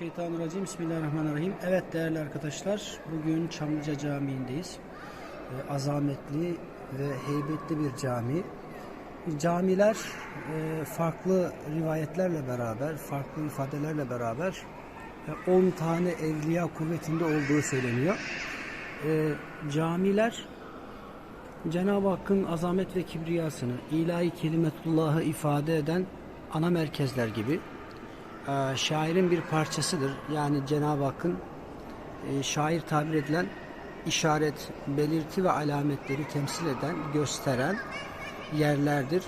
Mineşşeytanirracim. Bismillahirrahmanirrahim. Evet değerli arkadaşlar, bugün Çamlıca Camii'ndeyiz. Ee, azametli ve heybetli bir cami. Camiler e, farklı rivayetlerle beraber, farklı ifadelerle beraber e, 10 tane evliya kuvvetinde olduğu söyleniyor. E, camiler Cenab-ı Hakk'ın azamet ve kibriyasını, ilahi kelimetullahı ifade eden ana merkezler gibi e, şairin bir parçasıdır. Yani Cenab-ı Hakk'ın e, şair tabir edilen işaret, belirti ve alametleri temsil eden, gösteren yerlerdir.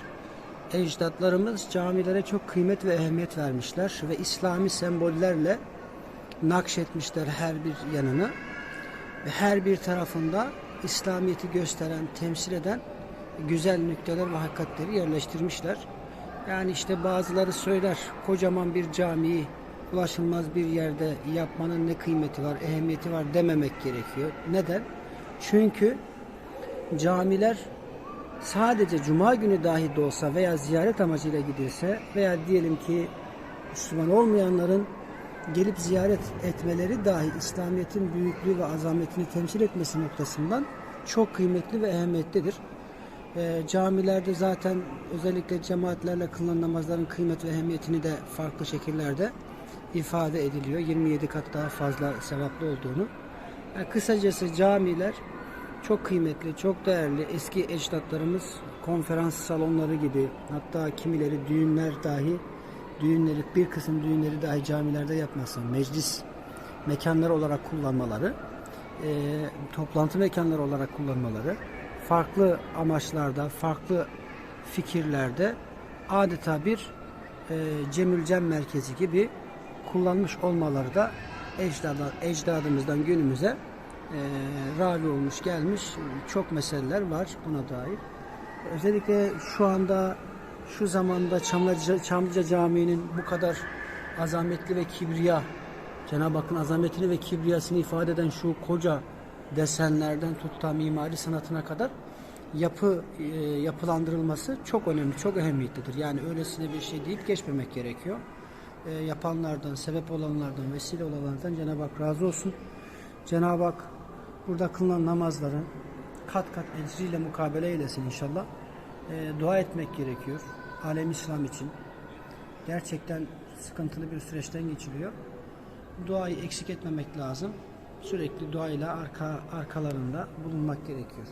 Ecdatlarımız camilere çok kıymet ve ehemmiyet vermişler ve İslami sembollerle nakşetmişler her bir yanını ve her bir tarafında İslamiyet'i gösteren, temsil eden güzel nükteler ve hakikatleri yerleştirmişler. Yani işte bazıları söyler kocaman bir camiyi ulaşılmaz bir yerde yapmanın ne kıymeti var, ehemmiyeti var dememek gerekiyor. Neden? Çünkü camiler sadece cuma günü dahi de olsa veya ziyaret amacıyla gidilse veya diyelim ki Müslüman olmayanların gelip ziyaret etmeleri dahi İslamiyet'in büyüklüğü ve azametini temsil etmesi noktasından çok kıymetli ve ehemmiyetlidir. E, camilerde zaten özellikle cemaatlerle kılınan namazların kıymet ve ehemmiyetini de farklı şekillerde ifade ediliyor. 27 kat daha fazla sevaplı olduğunu. Yani kısacası camiler çok kıymetli, çok değerli. Eski ecdatlarımız konferans salonları gibi hatta kimileri düğünler dahi düğünleri bir kısım düğünleri dahi camilerde yapmazsa meclis mekanları olarak kullanmaları e, toplantı mekanları olarak kullanmaları farklı amaçlarda farklı fikirlerde adeta bir e, cemülcem merkezi gibi kullanmış olmaları da ecdada, ecdadımızdan günümüze e, ravi olmuş gelmiş çok meseleler var buna dair. Özellikle şu anda şu zamanda Çamlıca, Çamlıca Camii'nin bu kadar azametli ve kibriya Cenab-ı Hakk'ın azametini ve kibriyasını ifade eden şu koca desenlerden tut da mimari sanatına kadar yapı e, yapılandırılması çok önemli, çok önemlidir. Yani öylesine bir şey deyip geçmemek gerekiyor. E, yapanlardan, sebep olanlardan, vesile olanlardan Cenab-ı Hak razı olsun. Cenab-ı Hak burada kılınan namazların kat kat ecriyle mukabele eylesin inşallah. E, dua etmek gerekiyor. Alem İslam için. Gerçekten sıkıntılı bir süreçten geçiliyor. Duayı eksik etmemek lazım. Sürekli duayla arka arkalarında bulunmak gerekiyor.